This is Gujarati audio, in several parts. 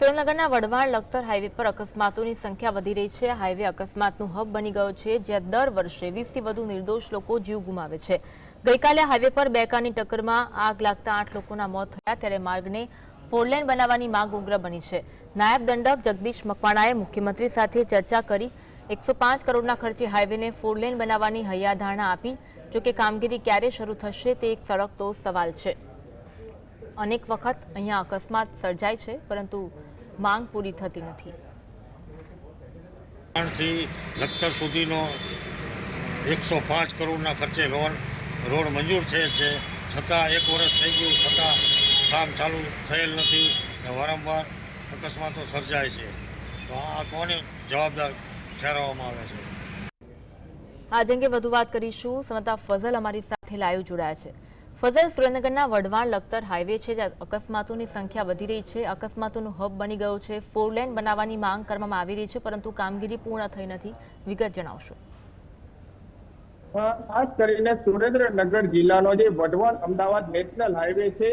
સુરેન્દ્રનગરના વડવાણ લખતર હાઈવે પર અકસ્માતોની સંખ્યા વધી રહી છે. હાઈવે અકસ્માતનું હબ બની ગયો છે, જ્યાં દર વર્ષે વીસથી વધુ નિર્દોષ લોકો જીવ ગુમાવે છે. ગઈકાલે હાઈવે પર બે કારની ટક્કરમાં આગ લાગતા આઠ લોકોના મોત થયા, ત્યારે માર્ગને ફોરલેન બનાવવાની માંગ ઉગ્ર બની છે. નાયબ દંડક જગદીશ મકવાણાએ મુખ્યમંત્રી સાથે ચર્ચા કરી એકસો કરોડના ખર્ચે હાઈવેને ફોરલેન બનાવવાની હૈયાધારણા આપી. જોકે કામગીરી ક્યારે શરૂ થશે તે એક સળગતો સવાલ છે. અનેક વખત અહીંયા અકસ્માત સર્જાય છે, પરંતુ માંગ પૂરી થતી નથી. થી લખતર સુધીનો એકસો પાંચ કરોડના ખર્ચે લોન રોડ મંજૂર થયેલ છે. છતાં એક વર્ષ થઈ ગયું છતાં કામ ચાલુ થયેલ નથી ને વારંવાર અકસ્માતો સર્જાય છે. તો આ કોને જવાબદાર ઠેરવવામાં આવે છે? આજ અંગે વધુ વાત કરીશું. સમતા ફઝલ અમારી સાથે લાઈવ જોડાયા છે. ફઝલ સુરેન્દ્રનગરના વઢવાણ લખતર હાઈવે છે, જ્યાં અકસ્માતોની સંખ્યા વધી રહી છે. અકસ્માતોનું હબ બની ગયું છે. ફોર લેન બનાવવાની માંગ કરવામાં આવી રહી છે, પરંતુ કામગીરી પૂર્ણ થઈ નથી. વિગત જણાવશો. ખાસ કરીને સુરેન્દ્રનગર જિલ્લાનો જે વઢવાણ અમદાવાદ નેશનલ હાઈવે છે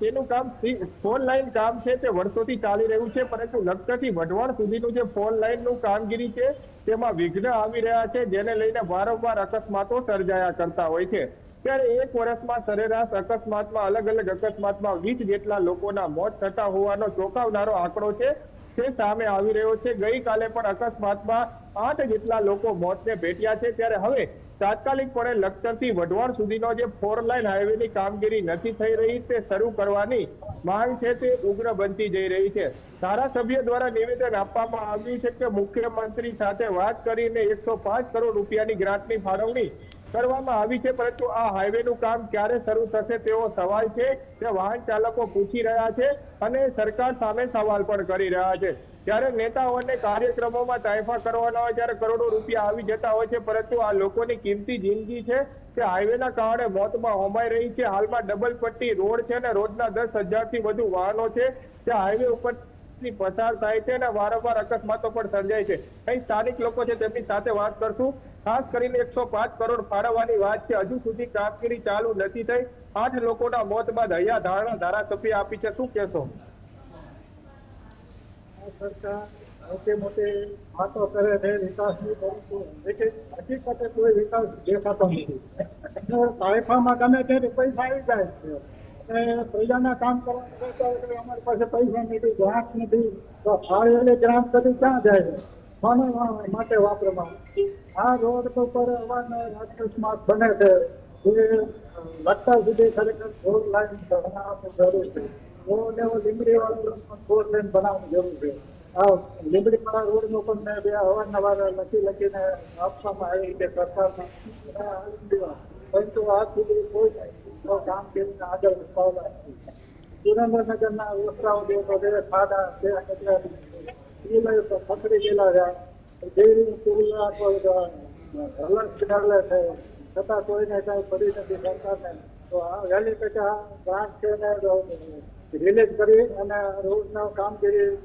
તેનું કામ ફોર લાઈન કામ છે, તે વર્ષોથી ચાલી રહ્યું છે, પરંતુ લખતરથી વઢવાણ સુધીનું જે ફોર લાઈનનું કામગીરી છે, તેમાં વિઘ્ન આવી રહ્યા છે, જેને લઈને વારંવાર અકસ્માતો સર્જાયા કરતા હોય છે. ત્યારે એક વર્ષમાં સરેરાશ અકસ્માતમાં, અલગ અલગ અકસ્માતમાં વીસ જેટલા લોકોના મોત થતા હોવાનો ચોંકાવનારો આંકડો છે. તે સામે આવી રહ્યો છે. ગઈકાલે પણ અકસ્માતમાં આઠ જેટલા લોકો મોતને ભેટ્યા છે. ત્યારે હવે તાત્કાલિકપણે લખતરથી વઢવાણ સુધીનો જે ફોર લાઇન હાઈવેની કામગીરી નથી થઈ રહી, તે શરૂ કરવાની માંગ છે તે ઉગ્ર બનતી જઈ રહી છે. ધારાસભ્ય દ્વારા નિવેદન આપવામાં આવ્યું છે કે મુખ્યમંત્રી સાથે વાત કરીને એકસો પાંચ કરોડ રૂપિયાની ગ્રાન્ટની ફાળવણી કરવામાં આવી છે, પરંતુ આ હાઈવેનું કામ ક્યારે શરૂ થશે તેવો સવાલ છે તે વાહન ચાલકો પૂછી રહ્યા છે અને સરકાર સામે સવાલ પણ કરી રહ્યા છે. ત્યારે નેતાઓને કાર્યક્રમોમાં તાયફા કરવાના હોય, ત્યારે કરોડો રૂપિયા આવી જતા હોય છે, પરંતુ આ લોકોની કિંમતી જિંદગી છે તે હાઈવેના કારણે મોતમાં હોમાઈ રહી છે. હાલમાં ડબલ પટ્ટી રોડ છે અને રોજના દસ હજારથી વધુ વાહનો છે. તે હાઈવે ઉપર થી પસાર થાય છે અને વારંવાર અકસ્માતો પણ સર્જાય છે. અહીં સ્થાનિક લોકો છે તેમની સાથે વાત કરશું. ખાસ કરીને એકસો કરોડ ફાળવવાની વાત છે. હજુ સુધી કામગીરી ચાલુ નથી થઈ. આઠ લોકોના મોત બાદ હૈયા ધારણા ધારાસભ્ય આપી છે. શું કહેશો? મોટી મોટી વાતો કરે છે વિકાસની પરંતુ હકીકતે કોઈ વિકાસ દેખાતો નથી. પૈસા આવી જાય પ્રજાના કામ કરવા અમારી પાસે પૈસા નથી ગ્રાન્ટ નથી. તો ફાળવેલી ગ્રાન્ટ સુધી ક્યાં જાય? કોને માટે વાપરવામાં આ રોડ પર અવારનવાર અકસ્માત બને છે. એ લગતા સુધી ખરેખર ફોર લાઈન બનાવવાનું જરૂર છે. રોડ એવો લીમડી વાળો ફોર લાઈન બનાવવાની જરૂર છે. આ લીમડી વાળા રોડ નો પણ મેં બે અવારનવાર લખી લખીને આપવામાં આવી રીતે સરકારમાં. પરંતુ આ સુધી કોઈ કામ કરીને આગળ રિલીઝ કરી અને રોડના કામગીરી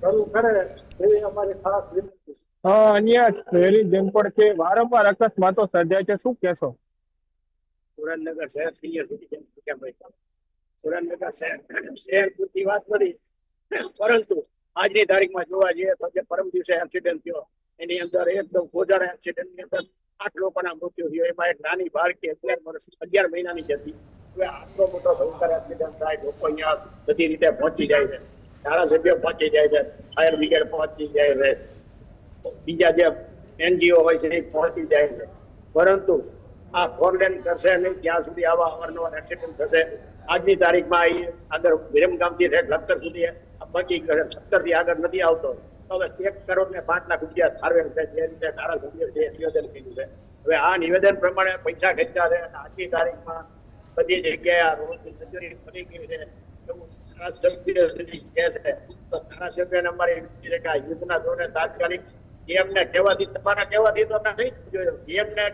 શરૂ કરે એવી અમારી ખાસ વિનંતી અ, અન્ય શહેરી જેમ છે વારંવાર અકસ્માતો સર્જાય છે. શું કહેશો? સુરેન્દ્રનગર શહેર સિનિયર સિટીઝન કેમ્પ સુરેન્દ્રનગર શહેર શહેર પૂરતી વાત કરી પરંતુ આજની તારીખમાં જોવા જઈએ તો જે પરમ દિવસે એક્સિડન્ટ થયો, એની અંદર એકદમ ગોજારા એક્સિડન્ટની અંદર આઠ લોકોના મૃત્યુ થયો. એમાં એક નાની બાળકી અગિયાર વર્ષ અગિયાર મહિનાની જ હતી. આટલો મોટો ભયંકર એક્સિડન્ટ થાય, લોકો અહીંયા બધી રીતે પહોંચી જાય છે. ધારાસભ્ય પહોંચી જાય છે. ફાયર બ્રિગેડ પહોંચી જાય છે. બીજા જે એનજીઓ હોય છે, એ પહોંચી જાય છે. પરંતુ આ ફોર લેન કરશે નહીં ત્યાં સુધી આવા અવારનવાર એક્સિડન્ટ થશે. આજની તારીખમાં અહીં આગળ વિરમગામથી રેડ લખતર સુધી બાકી લખતરથી આગળ નથી આવતો. હવે એક કરોડ ને પાંચ લાખ રૂપિયા સારવેલ છે, જે રીતે ધારાસભ્ય છે નિવેદન કર્યું છે. હવે આ નિવેદન પ્રમાણે પૈસા ખેંચ્યા છે આજની તારીખમાં બધી જગ્યાએ આ રોડની મંજૂરી ફરી ગઈ છે. ધારાસભ્ય કહે છે. તો ધારાસભ્યને અમારી યુદ્ધના ધોરણે તાત્કાલિક એમને કહેવાથી, તમારા કહેવાથી તો નથી જોયો. એમને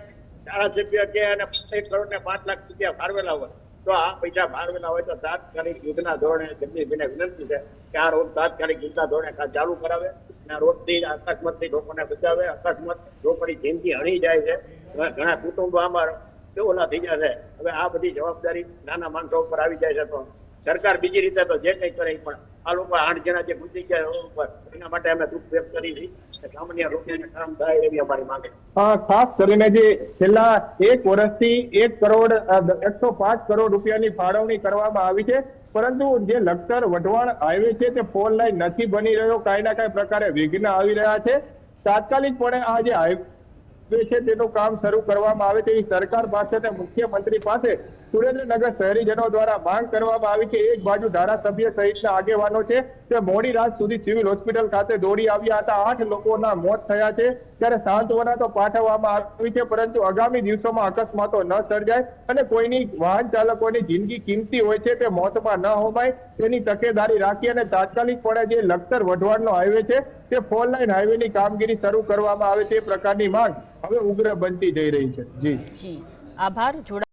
ધારાસભ્ય કે અને એક કરોડ ને પાંચ લાખ રૂપિયા ફાળવેલા હોય, તો આ પૈસા ફાળવેલા હોય તો તાત્કાલિક યુદ્ધના ધોરણે જગદીશભાઈને વિનંતી છે કે આ રોડ તાત્કાલિક યુદ્ધના ધોરણે ચાલુ કરાવે અને રોડથી અકસ્માતથી લોકોને બચાવે, અકસ્માત લોકોની જિંદગી હણી જાય છે. ઘણા કુટુંબો આમાં ઓલા થઈ જશે હવે આ બધી જવાબદારી નાના માણસો ઉપર આવી જાય છે તો સરકાર બીજી રીતે તો જે કંઈ કરે પણ આ લોકો આઠ જણા જે ગુજરી ગયા એના માટે અમે દુઃખ વ્યક્ત કરી છે સામાન્ય લોકોને કામ થાય એવી અમારી માંગ ખાસ કરીને જે છેલ્લા એક વર્ષથી એક કરોડ એકસો પાંચ કરોડ રૂપિયાની ફાળવણી કરવામાં આવી છે. પરંતુ જે લખતર વઢવાણ હાઈવે છે તે ફોર લાઈન નથી બની રહ્યો, કાંઈ ના કાંઈ પ્રકારે વિઘ્ન આવી રહ્યા છે. તાત્કાલિકપણે આ જે હાઈવે છે તેનું કામ શરૂ કરવામાં આવે તેવી સરકાર પાસે અને મુખ્યમંત્રી પાસે સુરેન્દ્રનગર શહેરીજનો દ્વારા માંગ કરવામાં આવી છે. એક બાજુ ધારાસભ્ય સહિતના આગેવાનો છે. તે મોડી રાત સુધી સિવિલ હોસ્પિટલ ખાતે દોડી આવ્યા હતા. આઠ લોકોના મોત થયા છે. ત્યારે સાંત્વના તો પાઠવવામાં આવી છે, પરંતુ આગામી દિવસોમાં અકસ્માતો ન સર્જાય અને કોઈની વાહન ચાલકોની જિંદગી કિંમતી હોય છે તે મોતમાં ન હોમાય. તેની તકેદારી રાખી અને તાત્કાલિકપણે જે લખતર વઢવાડનો હાઈવે છે, તે ફોર લાઈન હાઈવેની કામગીરી શરૂ કરવામાં આવે તે પ્રકારની માંગ હવે ઉગ્ર બનતી જઈ રહી છે. જી. આભાર.